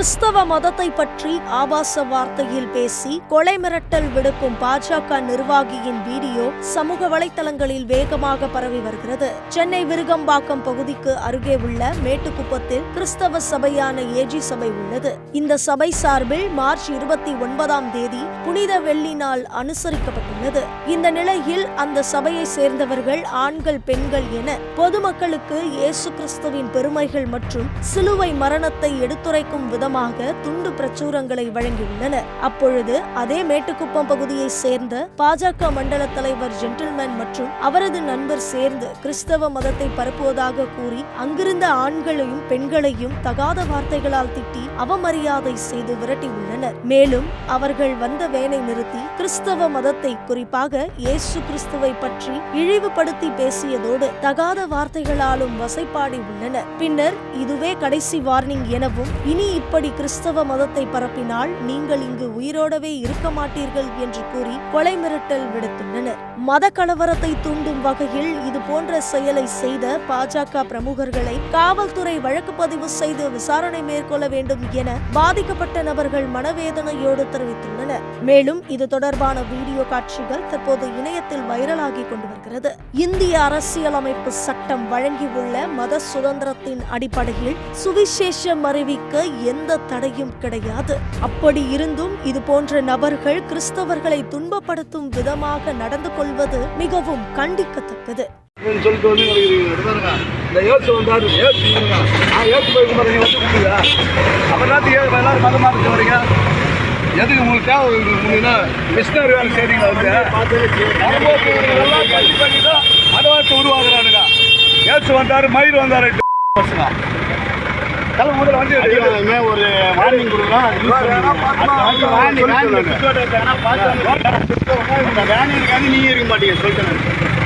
கிறிஸ்தவ மதத்தை பற்றி ஆபாச வார்த்தையில் பேசி கொலை மிரட்டல் விடுக்கும் பாஜக நிர்வாகியின் வீடியோ சமூக வலைத்தளங்களில் வேகமாக பரவி வருகிறது. சென்னை விருகம்பாக்கம் பகுதிக்கு அருகே உள்ள மேட்டுக்குப்பத்தில் கிறிஸ்தவ சபையான ஏஜி சபை உள்ளது. இந்த சபை சார்பில் மார்ச் இருபத்தி ஒன்பதாம் தேதி புனித வெள்ளி நாள் அனுசரிக்கப்பட்டுள்ளது. இந்த நிலையில் அந்த சபையை சேர்ந்தவர்கள் ஆண்கள் பெண்கள் என பொதுமக்களுக்கு இயேசு கிறிஸ்துவின் பெருமைகள் மற்றும் சிலுவை மரணத்தை எடுத்துரைக்கும் விதம் மூலமாக துண்டு பிரச்சுரங்களை வழங்கியுள்ளனர் அப்பொழுது அதே மேட்டுக்குப்பம் பகுதியை சேர்ந்த பாஜக மண்டல தலைவர் ஜென்டில்மேன் மற்றும் அவரது நண்பர் சேர்ந்து கிறிஸ்தவ மதத்தை பரப்புவதாக கூறி அங்கிருந்த ஆண்களையும் பெண்களையும் தகாத வார்த்தைகளால் திட்டி அவமரியாதை செய்து விரட்டியுள்ளனர். மேலும் அவர்கள் வந்த வேனை நிறுத்தி கிறிஸ்தவ மதத்தை குறிப்பாக இயேசு கிறிஸ்துவை பற்றி இழிவுபடுத்தி பேசியதோடு தகாத வார்த்தைகளாலும் வசைப்பாடி உள்ளனர் பின்னர் இதுவே கடைசி வார்னிங் எனவும் இனி இப்படி கிறிஸ்தவ மதத்தை பரப்பினால் நீங்கள் இங்கு உயிரோடவே இருக்க மாட்டீர்கள் என்று கூறி கொலை மிரட்டல் விடுத்துள்ளனர். மத கலவரத்தை தூண்டும் வகையில் இது போன்ற செயலை செய்த பாஜக பிரமுகர்களை காவல்துறை வழக்கு பதிவு செய்து விசாரணை மேற்கொள்ள வேண்டும் என பாதிக்கப்பட்ட நபர்கள் மனவேதனையோடு தெரிவித்துள்ளனர். மேலும் இது தொடர்பான வீடியோ காட்சிகள் தற்போது இணையத்தில் வைரலாகி கொண்டு வருகிறது. இந்திய அரசியலமைப்பு சட்டம் வழங்கியுள்ள மத சுதந்திரத்தின் அடிப்படையில் சுவிசேஷம் அறிவிக்க எந்த தடையும் கிடையாது. அப்படி இருந்தும் இது போன்ற நபர்கள் கிறிஸ்தவர்களை துன்பப்படுத்தும் விதமாக நடந்து கொள்வது மிகவும் கண்டிக்கத்தக்கது. அப்படின்னு எதுக்கு உங்களுக்கு தேவை மிஷினரி வேலை செய்றீங்க வந்து? வரும்போது ஏசு வந்தாரு மயிர் வந்தாரு பசங்க ஒரு வார்னிங் கொடுக்குறோம் அது யூஸ் பண்ணுங்க. Warning, warning. இந்த வேன் இருக்காது நீங்க இருக்க மாட்டீங்க சொல்லிட்டேன்